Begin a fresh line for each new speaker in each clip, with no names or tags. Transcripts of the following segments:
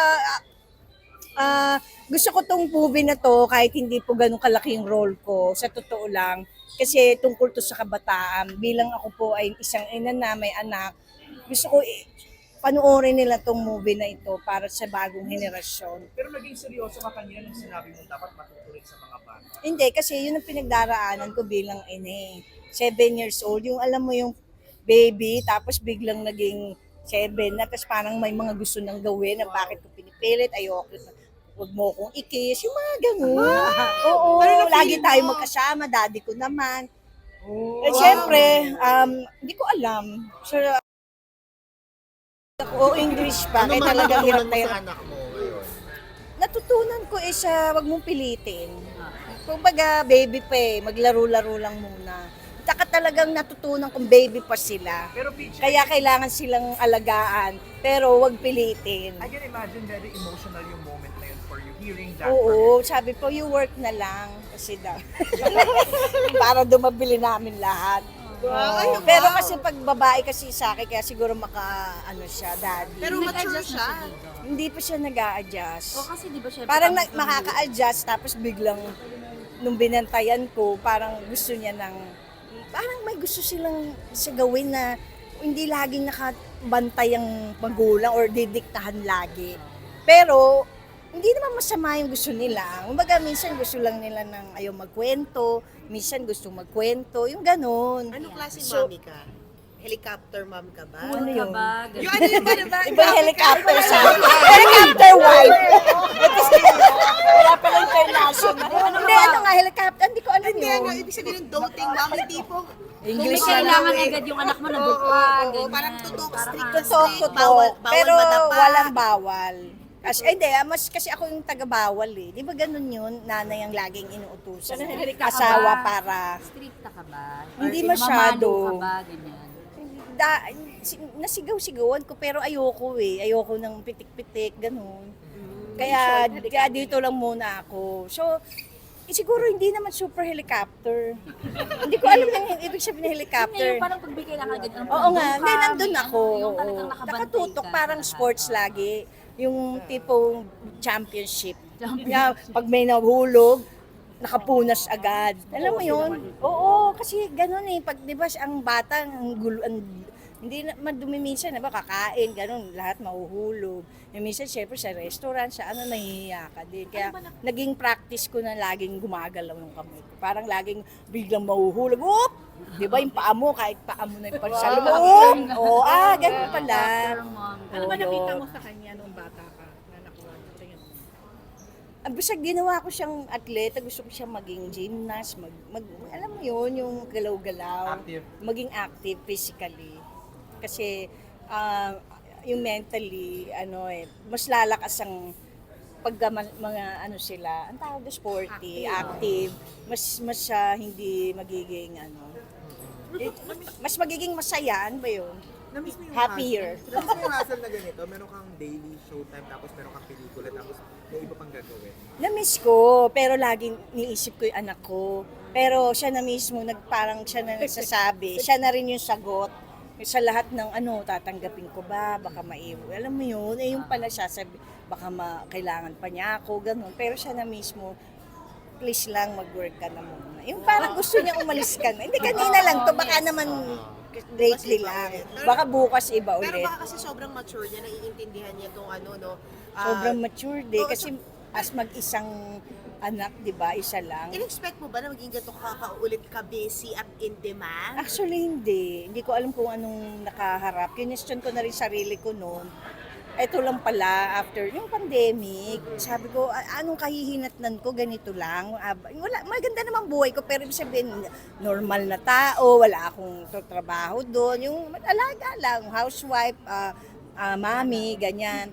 ah, ah, ah, gusto ko tong movie na to kahit hindi po ganun kalaki yung role ko. Sa totoo lang. Kasi tungkol to sa kabataan. Bilang ako po ay isang ina na may anak. Gusto ko panoorin nila tong movie na ito para sa bagong henerasyon.
Pero naging seryoso ka kanina nung sinabi mo dapat matutuloy sa mga bata.
Hindi, kasi yun ang pinagdaraanan ko bilang ina eh. Seven years old. Yung alam mo yung baby, tapos biglang naging seven na, tapos parang may mga gusto nang gawin na bakit ko pinipilit, ayoko na. Huwag mo kong ikis, yung mga ganun. Oo,
Pero
lagi tayo
mo.
magkasama, daddy ko naman.
Oh,
Eh, syempre, um, hindi ko alam. So, ako English pa,
Ano
kaya
man
talagang hirap na hirap
anak mo ngayon?
natutunan ko is uh, wag mong pilitin. Kumbaga, baby pa eh, maglaro-laro lang muna. Taka talagang natutunan kung baby pa sila.
Pero PJ,
Kaya kailangan silang alagaan, pero wag pilitin.
I can imagine very emotional yung moment na yun for you hearing that.
Oo, sabi ko, you work na lang. Kasi daw. Para dumabili namin lahat. Oo. Pero kasi pag babae kasi sa akin, kaya siguro maka, ano siya, daddy.
Pero mature siya.
Hindi pa siya nag adjust
O kasi di ba syempre
Parang na, makaka-adjust tapos biglang nung binantayan ko, parang gusto niya ng parang may gusto silang sa gawin na hindi laging nakabantay ang magulang or didiktahan lagi. Pero hindi naman masama yung gusto nila. Kumbaga minsan gusto lang nila ng ayaw magkwento, minsan gusto magkwento, yung ganun.
Anong klaseng
So-
mommy ka? Helicopter mom ka ba?
Ano
ka
yun?
Yung ano yung ba?
Iba yung helicopter sa Helicopter wife. Wala pa lang international. Hindi, ano nga, helicopter. Hindi ko alam
Hindi,
yun.
ano, ibig sabihin ng doting mom, yung
may
English na lang.
kailangan agad yung anak mo na
Oo,
buka,
oo,
ganyan.
parang tutok, strict
ano,
to
Tutok,
strict,
tutok.
bawal- bawal
Pero walang bawal. Kasi, eh, hindi, ah, mas kasi ako yung taga-bawal eh. Di ba ganun yun? Nanay ang laging inuutusan.
Strict
Asawa para
Stricta ka ba?
Hindi
Or
masyado.
mamalo ka ba? Ganyan.
Da, si- nasigaw-sigawan ko pero ayoko eh. Ayoko ng pitik-pitik, ganun. Kaya, kaya dito lang muna ako. So, eh, siguro hindi naman super helicopter. hindi ko alam yung ibig sabihin ng helicopter.
yung parang pag may kailangan agad ang
Oo nga, hindi nandun ako.
Yung talagang
Nakatutok
ka
parang sports lagi. Yung tipong championship.
Championship.
Yeah, pag may nahulog, nakapunas agad. Alam mo yun? Oo, kasi ganun eh. Pag, di ba, ang bata, ang gulo, ang, hindi na madumi minsan, di ba, kakain, ganun, lahat mahuhulog. Yung minsan, syempre, sa restaurant, sa ano, nahihiya ka din. Kaya, naging practice ko na laging gumagalaw yung kamay ko. Parang laging biglang mahuhulog. Whoop! Di ba, yung paa mo, kahit paa mo na yung pansalubong. Oo, ah, ganun pala. Ano ba nakita mo
sa kanya nung bata ka na nakuha sa tingin mo?
Ang basta ginawa ko siyang atleta, gusto ko siyang maging gymnast, mag, mag, alam mo yun, yung galaw-galaw.
Active.
Maging active physically. Kasi ah, yung mentally, ano eh, mas lalakas ang pag mga ano sila, ang tawag sporty, active, mas mas siya hindi magiging ano, eh, mas magiging masaya, ano ba yun?
Na-miss mo yung
Happier.
hustle? Na-miss mo yung hustle na ganito? Meron kang daily showtime, tapos meron kang pelikula, tapos may iba pang gagawin.
Na-miss ko, pero laging niisip ko yung anak ko. Pero siya na mismo, nag, parang siya na nagsasabi, siya na rin yung sagot. Sa lahat ng ano, tatanggapin ko ba, baka maiwan. Alam mo yun, eh yung pala siya sabi, baka ma, kailangan pa niya ako, ganun. Pero siya na mismo, please lang mag-work ka na muna. Yung parang gusto niya umalis ka na. Hindi, kanina lang to, baka naman lately lang. Baka bukas iba
Pero
ulit.
baka kasi sobrang mature niya, naiintindihan niya tong ano, no? ah,
Sobrang mature din.
oo,
Kasi as mag-isang anak, di ba, isa lang.
In-expect mo ba na maging ganito ka kaulit ka busy at in demand?
Actually, hindi. Hindi ko alam kung anong nakaharap. Kinestyon ko na rin sarili ko noon. Ito lang pala, after yung pandemic, sabi ko, "A- anong kahihinatnan ko, ganito lang. Ah, Wala, maganda naman buhay ko, pero ibig sabihin, normal na tao, wala akong trabaho doon. Yung alaga lang, housewife, ah, ah, mami, ganyan.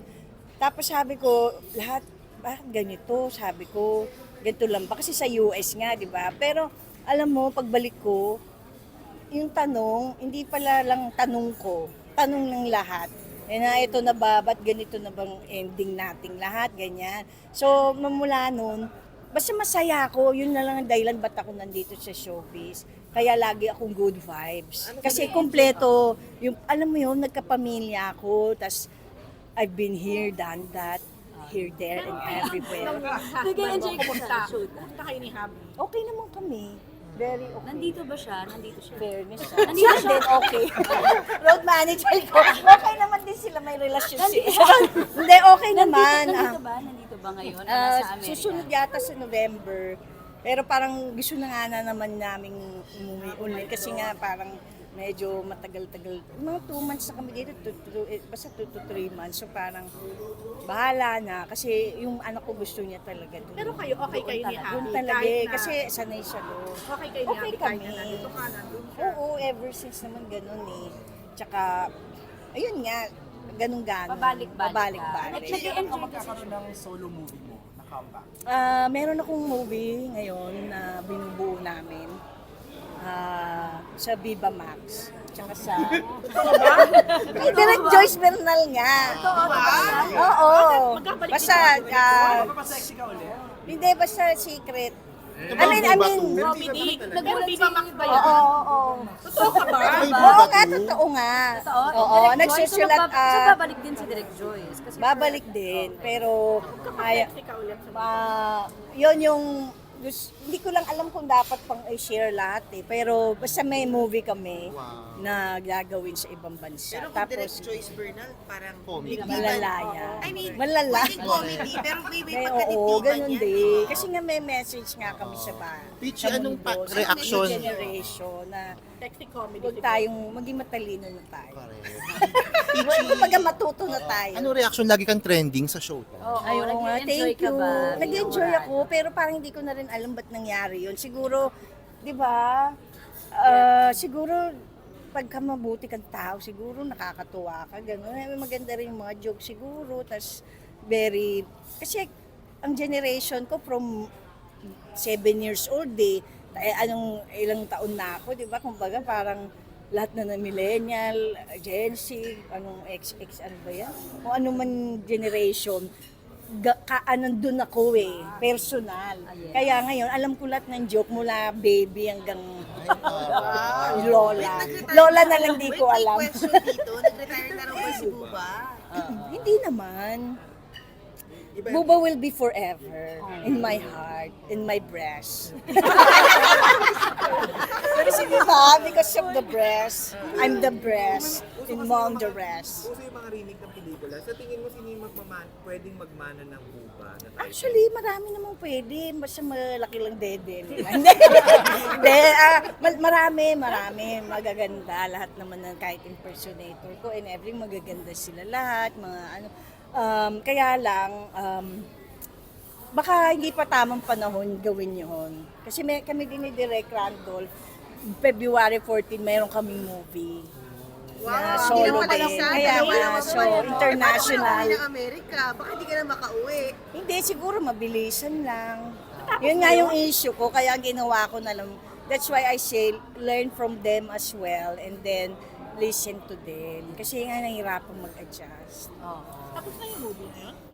Tapos sabi ko, lahat, bakit ganito? Sabi ko, ganito lang ba? Kasi sa US nga, di ba? Pero, alam mo, pagbalik ko, yung tanong, hindi pala lang tanong ko, tanong ng lahat. Eh na ito na ba, ba't ganito na bang ending nating lahat, ganyan. So, mamula nun, basta masaya ako, yun na lang ang dahilan ba't ako nandito sa showbiz. Kaya lagi akong good vibes. Kasi kumpleto, yung, alam mo yun, nagkapamilya ako, tas I've been here, done that. here, there, and everywhere.
Nag-enjoy ko sa shoot. Punta kayo ni Habi.
Okay naman kami. Very okay.
Nandito ba siya? Nandito siya.
fairness siya.
Nandito
Siya din, okay. Road manager ko. Okay naman din sila, may relasyon sila. Hindi, okay naman.
Nandito
Ah,
ba? Nandito ba ngayon?
ah,
nasa Amerika?
susunod yata sa November. Pero parang gusto na nga na naman naming umuwi uli. Kasi nga parang medyo matagal-tagal. Mga two months na kami dito, two, two, eh, basta two to three months. So parang bahala na. Kasi yung anak ko gusto niya talaga doon.
Pero kayo, okay kayo ni Habi.
Doon talaga eh.
na-
Kasi sanay siya doon.
Okay kayo ni
Okay
Habi kahit
kami.
na nandito ka, nandun siya.
Oo, ever since naman ganun eh. Tsaka, ayun nga, ganun gano'n.
Pabalik-balik.
Pabalik-balik.
Ka
Nag-enjoy ka sa
magkakaroon ng solo movie mo na comeback?
Ah, meron akong movie ngayon na binubuo namin. Sa Viva Max. Tsaka sa... Kay Direct Joyce Bernal nga. Oo. Basta, ah,
Magpapasexy ka ulit?
hindi, basta secret. I mean, I mean,
Comedy. Di ba Max ba
oo,
yan?
oo, oo.
Totoo ka ba?
Oo nga, totoo nga.
Totoo?
Oo,
Direct Joyce,
nagsusulat,
so magbab-
ah,
babalik din si Direct Joyce. Kasi
babalik din. Pero, ay,
Sexy ka ulit sa
Ah, yun yung gus- hindi ko lang alam kung dapat pang i-share lahat eh. Pero basta may movie kami na gagawin sa ibang bansa.
Pero kung direct
Tapos
Joyce Bernal, parang
Comedy.
malala yan.
I mean,
malala.
pwedeng comedy, pero may may
May, oo,
pagkatitigan
ganun
yan.
din. Kasi nga may message nga kami sa ba.
Pichi,
sa
anong pa-
mundo, sa
reaction?
new generation na
Sexy comedy.
huwag tayong maging matalino na tayo. Kumbaga matuto na tayo.
ano reaction? Lagi kang trending sa show.
Oo,
Ay, oo nga,
nag-enjoy
thank
ka
you.
ba?
Nag-enjoy ako, pero parang hindi ko na rin alam ba't nangyari yun. Siguro, di ba, ah, siguro, pagka mabuti kang tao, siguro nakakatuwa ka, gano'n. Eh, Maganda rin yung mga joke siguro, tas very, kasi ang generation ko from seven years old eh, eh anong ilang taon na ako, di ba? Kumbaga parang lahat na ng millennial, Gen Z, anong XX, ano ba yan? Kung ano man generation, ga, ka, nandun ako eh, personal. Kaya ngayon, alam ko lahat ng joke mula baby hanggang lola. Lola na lang di ko
Wait,
alam.
may question dito. Nag-retire na raw ba si Buba?
Hindi naman. Buba will be forever in my heart, in my breast. Kasi di ba, because of the breast, I'm the breast, mom the rest.
Uso yung mga remake ng pelikula. Sa tingin mo, sino yung magmaman, pwedeng magmana ng buba na tayo?
Actually, marami namang pwede. Basta malaki lang dede. Hindi. Hindi. ah, ma- marami, marami. Magaganda. Lahat naman ng kahit impersonator ko and every magaganda sila lahat. Mga ano. Um, kaya lang, um, baka hindi pa tamang panahon gawin yun. Kasi may, kami din ni Direk Randolph, February 14, mayroon kaming movie. na
Hindi
solo din. Kaya nga, so international.
Paano Amerika? Baka hindi ka na makauwi.
Hindi, siguro mabilisan lang. Yun nga yung issue ko, kaya ginawa ko na lang. That's why I say, learn from them as well and then listen to them. Kasi nga nahihirapan mag-adjust.
Oo.
Tapos na yung movie na yun?